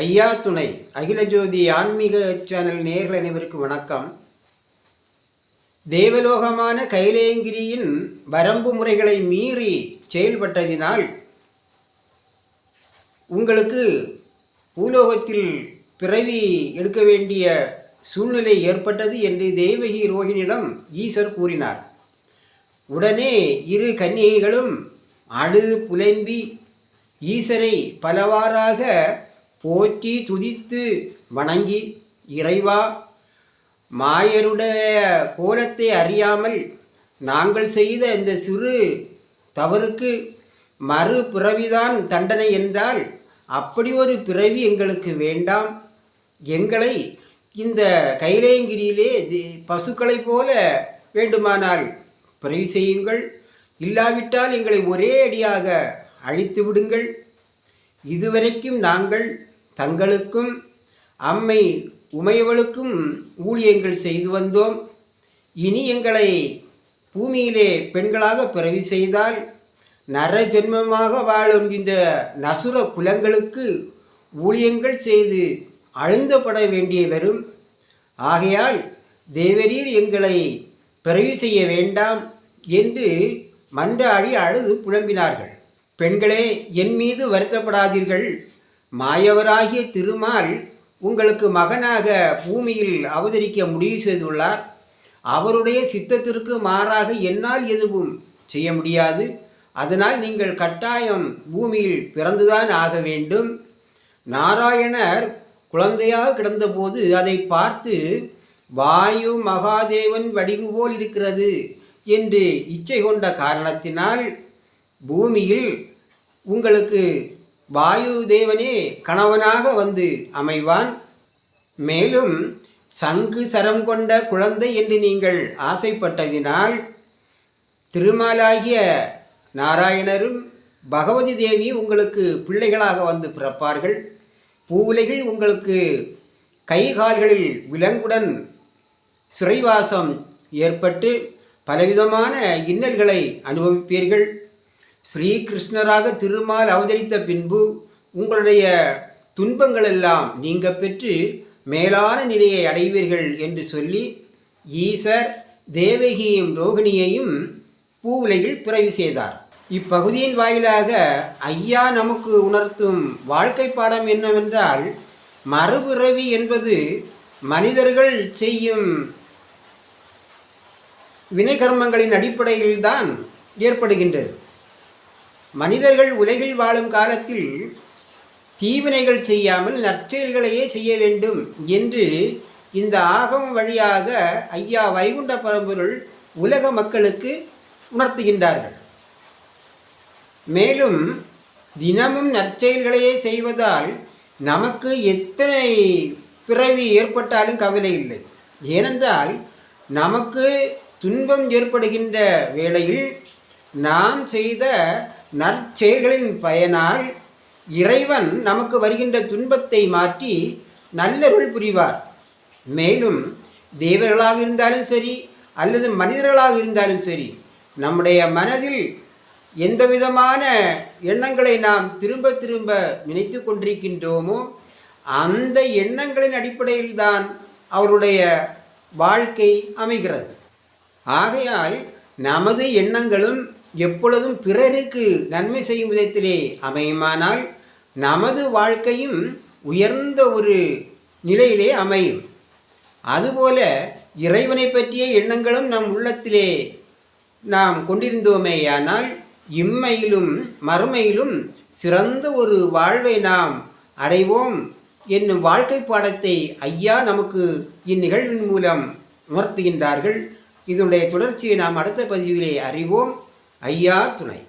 ஐயா துணை அகில ஜோதி ஆன்மீக சேனல் நேர்கள் அனைவருக்கும் வணக்கம். தேவலோகமான கைலேங்கிரியின் வரம்பு முறைகளை மீறி செயல்பட்டதினால் உங்களுக்கு பூலோகத்தில் பிறவி எடுக்க வேண்டிய சூழ்நிலை ஏற்பட்டது என்று தேவகி ரோகிணியிடம் ஈசர் கூறினார். உடனே இரு கன்னிகைகளும் அழுது புலம்பி ஈசரை பலவாறாக போற்றி துதித்து வணங்கி இறைவா மாயருடைய கோலத்தை அறியாமல் நாங்கள் செய்த இந்த சிறு தவறுக்கு மறு பிறவிதான் தண்டனை என்றால் அப்படி ஒரு பிறவி எங்களுக்கு வேண்டாம். எங்களை இந்த கைலேங்கிரியிலே பசுக்களைப் போல வேண்டுமானால் பிறவி செய்யுங்கள். இல்லாவிட்டால் எங்களை ஒரே அடியாக அழித்து விடுங்கள். இதுவரைக்கும் நாங்கள் தங்களுக்கும் அம்மை உமையவளுக்கும் ஊழியங்கள் செய்து வந்தோம். இனி எங்களை பூமியிலே பெண்களாக பிறவி செய்தால் நர ஜென்மமாக வாழும் இந்த நசுர குலங்களுக்கு ஊழியங்கள் செய்து அழுந்தப்பட வேண்டிய வரும் ஆகையால் தேவரீர் எங்களை பிறவி செய்ய வேண்டாம் என்று மன்றாடி அழுது புலம்பினார்கள். பெண்களே என் மீது வருத்தப்படாதீர்கள். மாயவராகிய திருமால் உங்களுக்கு மகனாக பூமியில் அவதரிக்க முடிவு செய்துள்ளார். அவருடைய சித்தத்திற்கு மாறாக என்னால் எதுவும் செய்ய முடியாது. அதனால் நீங்கள் கட்டாயம் பூமியில் பிறந்துதான் ஆக வேண்டும். நாராயணர் குழந்தையாக கிடந்தபோது அதை பார்த்து வாயு மகாதேவன் வடிவு போல் இருக்கிறது என்று இச்சை கொண்ட காரணத்தினால் பூமியில் உங்களுக்கு வாயு தேவனே கணவனாக வந்து அமைவான். மேலும் சங்கு சரம் கொண்ட குழந்தை என்று நீங்கள் ஆசைப்பட்டதினால் திருமாலாகிய நாராயணரும் பகவதி தேவியும் உங்களுக்கு பிள்ளைகளாக வந்து பிறப்பார்கள். பூவுலைகள் உங்களுக்கு கை கால்களில் விலங்குடன் சிறைவாசம் ஏற்பட்டு பலவிதமான இன்னல்களை அனுபவிப்பீர்கள். ஸ்ரீகிருஷ்ணராக திருமால் அவதரித்த பின்பு உங்களுடைய துன்பங்களெல்லாம் நீங்க பெற்று மேலான நிலையை அடைவீர்கள் என்று சொல்லி ஈசர் தேவகியையும் ரோகிணியையும் பூவுலையில் பிறவி செய்தார். இப்பகுதியின் வாயிலாக ஐயா நமக்கு உணர்த்தும் வாழ்க்கை பாடம் என்னவென்றால் மறுபிறவி என்பது மனிதர்கள் செய்யும் வினைகர்மங்களின் அடிப்படையில்தான் ஏற்படுகின்றது. மனிதர்கள் உலகில் வாழும் காலத்தில் தீவினைகள் செய்யாமல் நற்செயல்களையே செய்ய வேண்டும் என்று இந்த ஆகம் வழியாக ஐயா வைகுண்ட பரம்பொருள் உலக மக்களுக்கு உணர்த்துகின்றார்கள். மேலும் தினமும் நற்செயல்களையே செய்வதால் நமக்கு எத்தனை பிறவி ஏற்பட்டாலும் கவலை இல்லை. ஏனென்றால் நமக்கு துன்பம் ஏற்படுகின்ற வேளையில் நாம் செய்த நற்செயல்களின் பயனால் இறைவன் நமக்கு வருகின்ற துன்பத்தை மாற்றி நல்லருள் புரிவார். மேலும் தேவர்களாக இருந்தாலும் சரி அல்லது மனிதர்களாக இருந்தாலும் சரி நம்முடைய மனதில் எந்த விதமான எண்ணங்களை நாம் திரும்ப திரும்ப நினைத்து கொண்டிருக்கின்றோமோ அந்த எண்ணங்களின் அடிப்படையில் தான் அவருடைய வாழ்க்கை அமைகிறது. ஆகையால் நமது எண்ணங்களும் எப்பொழுதும் பிறருக்கு நன்மை செய்யும் விதத்திலே அமையுமானால் நமது வாழ்க்கையும் உயர்ந்த ஒரு நிலையிலே அமையும். அதுபோல இறைவனை பற்றிய எண்ணங்களும் நம் உள்ளத்திலே நாம் கொண்டிருந்தோமேயானால் இம்மையிலும் மறுமையிலும் சிறந்த ஒரு வாழ்வை நாம் அடைவோம் என்னும் வாழ்க்கை பாடத்தை ஐயா நமக்கு இந்நிகழ்வின் மூலம் உணர்த்துகின்றார்கள். இதனுடைய தொடர்ச்சியை நாம் அடுத்த பதிவிலே அறிவோம். ஐயா துணை.